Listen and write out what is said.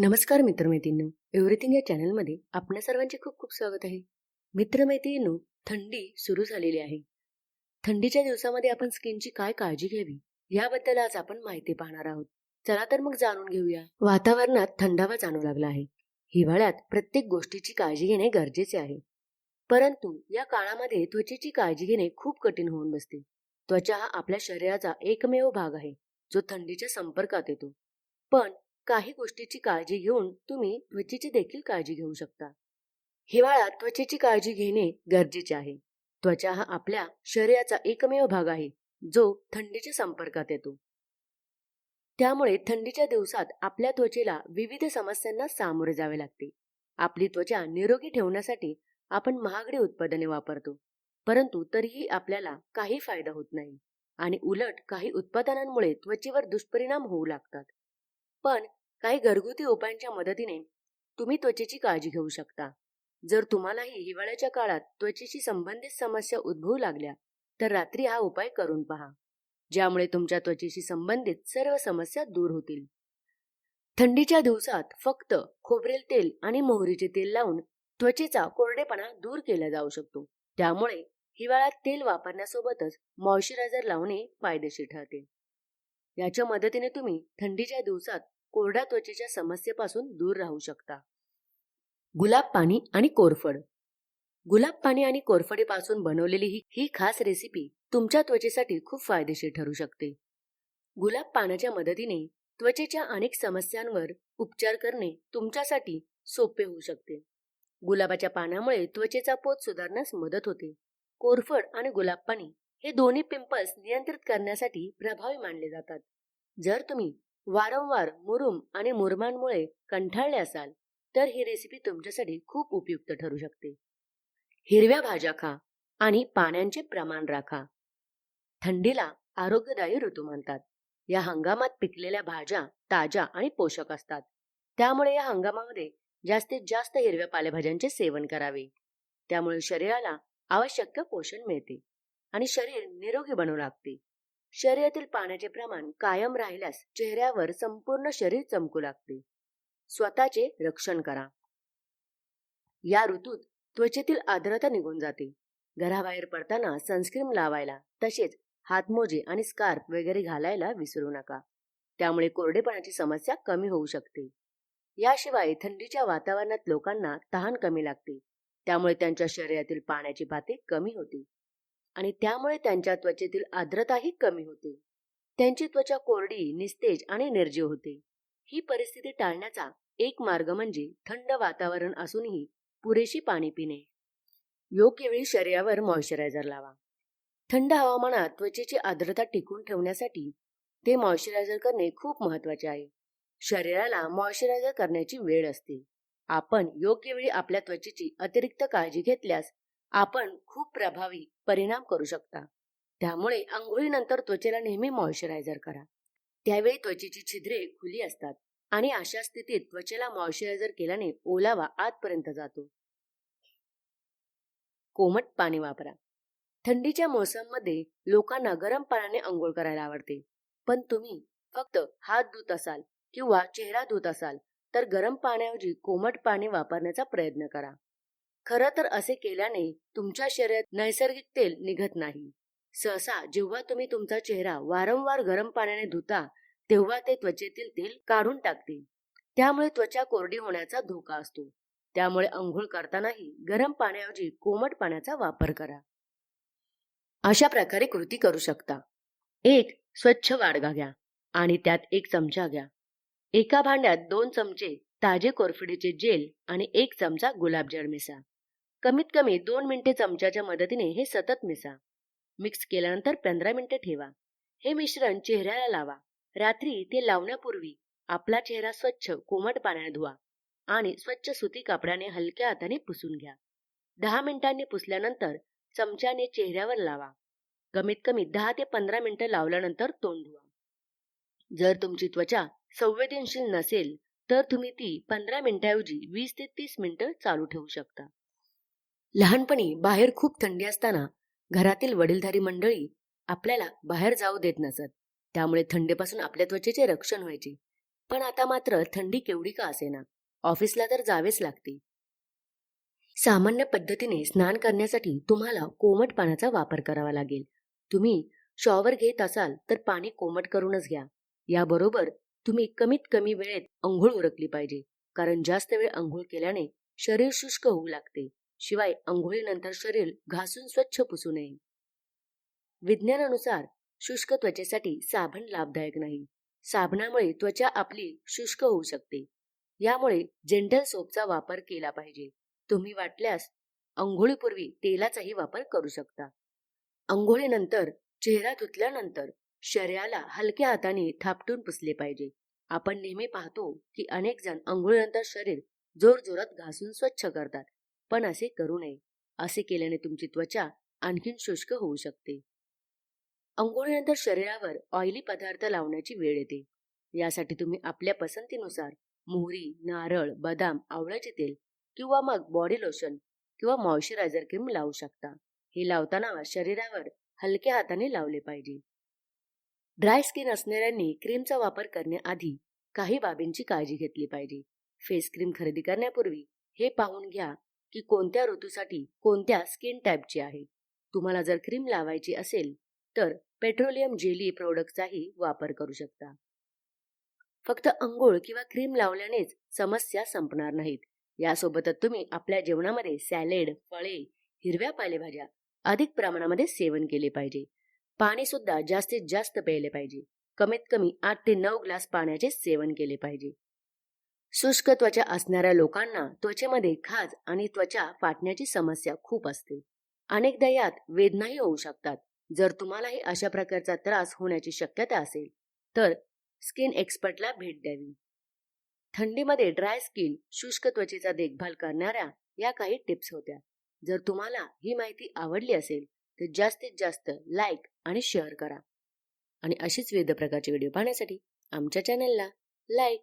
नमस्कार मित्रमैत्रिणींनो. एव्हरीथिंग या चॅनलमध्ये आपल्या सर्वांचे खूप खूप स्वागत आहे. मित्रमैत्रिणींनो थंडी सुरू झालेली आहे. थंडीच्या दिवसामध्ये आपण स्किनची काय काळजी घ्यावी याबद्दल आज आपण माहिती पाहणार आहोत. चला तर मग जाणून घेऊया. वातावरणात थंडावा जाणू लागला आहे. हिवाळ्यात प्रत्येक गोष्टीची काळजी घेणे गरजेचे आहे. परंतु या काळामध्ये त्वचेची काळजी घेणे खूप कठीण होऊन बसते. त्वचा हा आपल्या शरीराचा एकमेव भाग आहे जो थंडीच्या संपर्कात येतो. पण काही गोष्टीची काळजी घेऊन तुम्ही त्वचेची देखील काळजी घेऊ शकता. हिवाळ्यात त्वचेची काळजी घेणे गरजेचे आहे. त्वचा हा आपल्या शरीराचा एकमेव भाग आहे जो थंडीच्या संपर्कात येतो. त्यामुळे थंडीच्या दिवसात आपल्या त्वचेला विविध समस्यांना सामोरे जावे लागते. आपली त्वचा निरोगी ठेवण्यासाठी आपण महागडी उत्पादने वापरतो परंतु तरीही आपल्याला काही फायदा होत नाही आणि उलट काही उत्पादनांमुळे त्वचेवर दुष्परिणाम होऊ लागतात. पण काही घरगुती उपायांच्या मदतीने तुम्ही त्वचेची काळजी घेऊ शकता. जर तुम्हालाही हिवाळ्याच्या काळात त्वचेशी संबंधित समस्या उद्भवू लागल्या तर रात्री हा उपाय करून पहा ज्यामुळे तुमच्या त्वचेशी संबंधित सर्व समस्या दूर होतील. थंडीच्या दिवसात फक्त खोबरेल तेल आणि मोहरीचे तेल लावून त्वचेचा कोरडेपणा दूर केला जाऊ शकतो. त्यामुळे हिवाळ्यात तेल वापरण्यासोबतच मॉइश्चरायझर लावणे फायदेशीर ठरते. याच्या मदतीने तुम्ही थंडीच्या दिवसात कोरड्या त्वचेच्या समस्येपासून दूर राहू शकता. गुलाब पाणी आणि कोरफड. गुलाब पाणी आणि कोरफडीपासून बनवलेली ही ही खास रेसिपी तुमच्या त्वचेसाठी खूप फायदेशीर ठरू शकते. गुलाब पाण्याच्या मदतीने त्वचेच्या अनेक समस्यांवर उपचार करणे तुमच्यासाठी सोपे होऊ शकते. गुलाबाच्या पानामुळे त्वचेचा पोत सुधारण्यास मदत होते. कोरफड आणि गुलाब पाणी हे दोन्ही पिंपल्स नियंत्रित करण्यासाठी प्रभावी मानले जातात. जर तुम्ही वारंवार मुरुम आणि मुरमांमुळे कंठाळले असाल तर ही रेसिपी तुमच्यासाठी खूप उपयुक्त ठरू शकते. हिरव्या भाज्या खा आणि पाण्याचे प्रमाण राखा. थंडीला आरोग्यदायी ऋतू म्हणतात. या हंगामात पिकलेल्या भाज्या ताज्या आणि पोषक असतात. त्यामुळे या हंगामामध्ये जास्तीत जास्त हिरव्या पालेभाज्यांचे सेवन करावे. त्यामुळे शरीराला आवश्यक पोषण मिळते आणि शरीर निरोगी बनवू लागते. शरीरातील पाण्याचे प्रमाण कायम राहिल्यास चेहऱ्यावर संपूर्ण शरीर चमकू लागते. स्वतःचे रक्षण करा. या ऋतूत त्वचेतील आर्द्रता निघून जाते. घराबाहेर पडताना सनस्क्रीन लावायला तसेच हातमोजे आणि स्कार्फ वगैरे घालायला विसरू नका. त्यामुळे कोरडेपणाची समस्या कमी होऊ शकते. याशिवाय थंडीच्या वातावरणात लोकांना तहान कमी लागते. त्यामुळे त्यांच्या शरीरातील पाण्याची पातळी कमी होते. आणि त्यामुळे त्यांच्या त्वचेतील आर्द्रताही कमी होते. त्यांची त्वचा कोरडी निस्तेज आणि निर्जीव होते. ही परिस्थिती टाळण्याचा एक मार्ग म्हणजे थंड वातावरण असूनही पुरेशी पाणी पिणे. योग्य वेळी शरीरावर मॉइश्चरायझर लावा. थंड हवामानात त्वचेची आर्द्रता टिकून ठेवण्यासाठी ते मॉइश्चरायझर करणे खूप महत्त्वाचे आहे. शरीराला मॉइश्चरायझर करण्याची वेळ असते. आपण योग्य वेळी आपल्या त्वचेची अतिरिक्त काळजी घेतल्यास आपण खूप प्रभावी परिणाम करू शकता. त्यामुळे आंघोळीनंतर त्वचेला नेहमी मॉइश्चरायझर करा. त्यावेळी त्वचेची छिद्रे खुली असतात आणि अशा स्थितीत त्वचेला मॉइश्चरायझर केल्याने ओलावा आतपर्यंत जातो. कोमट पाणी वापरा. थंडीच्या मोसममध्ये लोकांना गरम पाण्याने आंघोळ करायला आवडते. पण तुम्ही फक्त हात धुत असाल किंवा चेहरा धुत असाल तर गरम पाण्याऐवजी कोमट पाणी वापरण्याचा प्रयत्न करा. खरं तर असे केल्याने तुमच्या शरीरात नैसर्गिक तेल निघत नाही. सहसा जेव्हा तुम्ही तुमचा चेहरा वारंवार गरम पाण्याने धुता तेव्हा ते त्वचेतील तेल काढून टाकते. त्यामुळे त्वचा कोरडी होण्याचा धोका असतो. त्यामुळे अंघोळ करतानाही गरम पाण्याऐवजी कोमट पाण्याचा वापर करा. अशा प्रकारे कृती करू शकता. एक स्वच्छ वाडगा घ्या आणि त्यात एक चमचा घ्या. एका भांड्यात दोन चमचे ताजे कोरफडीचे जेल आणि एक चमचा गुलाबजळ मिसा. कमीत कमी दोन मिनिटे चमच्याच्या मदतीने हे सतत मिसा. मिक्स केल्यानंतर पंधरा मिनिटे ठेवा. हे मिश्रण चेहऱ्याला लावा. रात्री ते लावण्यापूर्वी आपला चेहरा स्वच्छ कोमट पाण्याने धुवा आणि स्वच्छ सुती कापडाने हलक्या हाताने पुसून घ्या. दहा मिनिटांनी पुसल्यानंतर चमच्याने चेहऱ्यावर लावा. कमीत कमी दहा ते पंधरा मिनिटं लावल्यानंतर तोंड धुवा. जर तुमची त्वचा संवेदनशील नसेल तर तुम्ही ती पंधरा मिनिटाऐवजी वीस ते तीस मिनिटं चालू ठेवू शकता. लहानपणी बाहेर खूप थंडी असताना घरातील वडीलधारी मंडळी आपल्याला बाहेर जाऊ देत नसत. त्यामुळे थंडीपासून आपल्या त्वचेचे रक्षण व्हायचे. पण आता मात्र थंडी केवढी का असेना? ऑफिसला तर जावेच लागते. सामान्य पद्धतीने स्नान करण्यासाठी तुम्हाला कोमट पाण्याचा वापर करावा लागेल. तुम्ही शॉवर घेत असाल तर पाणी कोमट करूनच घ्या. याबरोबर तुम्ही कमीत कमी वेळेत अंघोळ उरकली पाहिजे. कारण जास्त वेळ अंघोळ केल्याने शरीर शुष्क होऊ लागते. शिवाय अंघोळीनंतर शरीर घासून स्वच्छ पुसू नये. विज्ञानानुसार शुष्क त्वचेसाठी साबण लाभदायक नाही. साबणामुळे त्वचा आपली शुष्क होऊ शकते. यामुळे जेंटल सोपचा वापर केला पाहिजे. तुम्ही वाटल्यास अंघोळीपूर्वी तेलाचाही वापर करू शकता. अंघोळीनंतर चेहरा धुतल्यानंतर शरीराला हलक्या हाताने थापटून पुसले पाहिजे. आपण नेहमी पाहतो की अनेक जण अंघोळीनंतर शरीर जोर जोरात घासून स्वच्छ करतात. पण असे करू नये. असे केल्याने तुमची त्वचा आणखीन शुष्क होऊ शकते. अंघोळीनंतर शरीरावर ऑइली पदार्थ लावण्याची वेळ येते. यासाठी तुम्ही आपल्या पसंतीनुसार मोहरी नारळ बदाम आवळ्याचे तेल किंवा मग बॉडी लोशन किंवा मॉइश्चरायझर क्रीम लावू शकता. हे लावताना शरीरावर हलक्या हाताने लावले पाहिजे. ड्राय स्किन असणाऱ्यांनी क्रीमचा वापर करण्याआधी काही बाबींची काळजी घेतली पाहिजे. फेस क्रीम खरेदी करण्यापूर्वी हे पाहून घ्या. की कोणत्या ऋतूसाठी कोणत्या स्किन टाईपची आहे? तुम्हाला जर क्रीम लावायची असेल तर पेट्रोलियम जेली प्रोडक्टचाही वापर करू शकता. फक्त अंघोळ किंवा क्रीम लावल्यानेच समस्या संपणार नाहीत. यासोबतच तुम्ही आपल्या जेवणामध्ये सॅलेड फळे हिरव्या पालेभाज्या अधिक प्रमाणामध्ये सेवन केले पाहिजे. पाणी सुद्धा जास्तीत जास्त प्यायले पाहिजे. कमीत कमी आठ ते नऊ ग्लास पाण्याचे सेवन केले पाहिजे. शुष्क त्वचा असणाऱ्या लोकांना त्वचेमध्ये खाज आणि त्वचा फाटण्याची समस्या खूप असते. अनेकदा यात वेदनाही होऊ शकतात. जर तुम्हालाही अशा प्रकारचा त्रास होण्याची शक्यता असेल तर स्किन एक्सपर्टला भेट द्यावी. थंडीमध्ये ड्राय स्किन शुष्क त्वचेचा देखभाल करणाऱ्या या काही टिप्स होत्या. जर तुम्हाला ही माहिती आवडली असेल तर जास्तीत जास्त लाईक आणि शेअर करा. आणि अशीच विविध प्रकारचे व्हिडिओ पाहण्यासाठी आमच्या चॅनलला लाईक